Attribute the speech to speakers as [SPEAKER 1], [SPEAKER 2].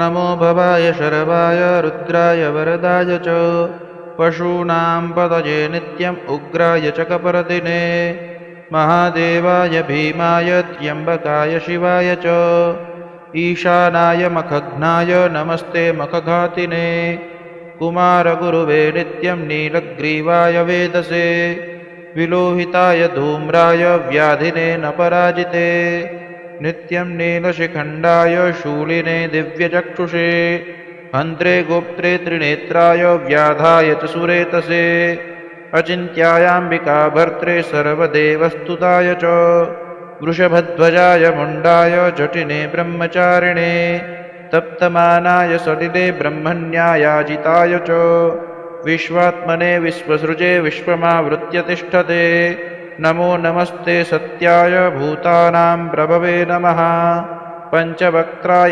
[SPEAKER 1] नमो भवाय शरवाय रुद्राय वरदाय च। पशूनां पतये नित्यम् उग्राय च कपरदिने। महादेवाय भीमाय त्र्यम्बकाय शिवाय च। ईशानाय मखघ्नाय नमस्ते मखघातिने। कुमारगुरुवे नित्यं नीलग्रीवाय वेदसे। विलोहिताय धूम्राय व्याधिने न पराजिते नित्यं नीलशिखण्डाय शूलिने दिव्यचक्षुषे हन्त्रे गोप्त्रे त्रिनेत्राय व्याधाय च सुरेतसे अचिन्त्यायाम्बिका भर्त्रे सर्वदेवस्तुताय च वृषभध्वजाय मुण्डाय जटिने ब्रह्मचारिणे तप्तमानाय सलिले ब्रह्मण्यायाजिताय च विश्वात्मने विश्वसृजे विश्वमावृत्य तिष्ठते नमो नमस्ते सत्याय भूतानां प्रभवे नमः। पञ्चवक्त्राय